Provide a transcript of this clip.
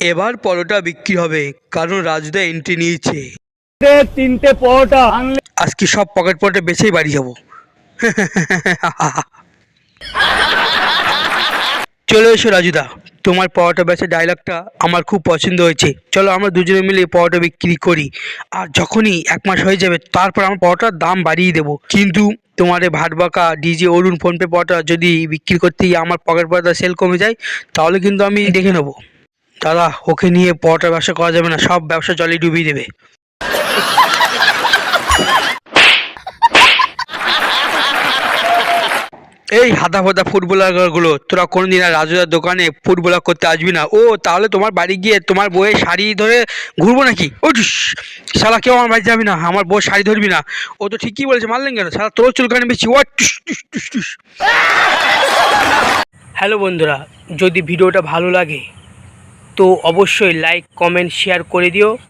এবার পরোটা বিক্রি হবে কারণ রাজুদা এন্ট্রি নিয়েছে। তিনটে পরোটা আনলে আজকে সব পকেট পকেটে বেছেই বাড়ি যাব? চলে এসো রাজুদা তোমার পরোটা বেচার ডায়লগটা আমার খুব পছন্দ হয়েছে। চলো আমরা দুজনে মিলে পরোটা বিক্রি করি। আর যখনই এক মাস হয়ে যাবে তারপর আমার পরোটার দাম বাড়িয়ে দেবো। কিন্তু তোমার এই ভাট বাঁকা ডিজে অরুণ ফোনপে পরোটা যদি বিক্রি করতে গিয়ে আমার পকেট পরোটা সেল কমে যায় তাহলে কিন্তু আমি দেখে নেব। দাদা, ওকে নিয়ে পরোটার ব্যবসা করা যাবে না, সব ব্যবসা জলে ডুবিয়ে দেবে। এই হাদা ফাদা ফুটবলারগুলো, তোরা কোনোদিন আর রাজুদার দোকানে ফুটবলার করতে আসবি না। ও, তাহলে তোমার বাড়ি গিয়ে তোমার বউয়ের শাড়ি ধরে ঘুরবো নাকি? ও শালা কেউ আমার বাড়ি যাবি না, আমার বউ শাড়ি ধরবি না। ও তো ঠিকই বলেছে, মারলেন কেন? শালা তোর চুলকানি বেশি। হ্যালো বন্ধুরা, যদি ভিডিওটা ভালো লাগে তো অবশ্যই লাইক কমেন্ট শেয়ার করে দিও।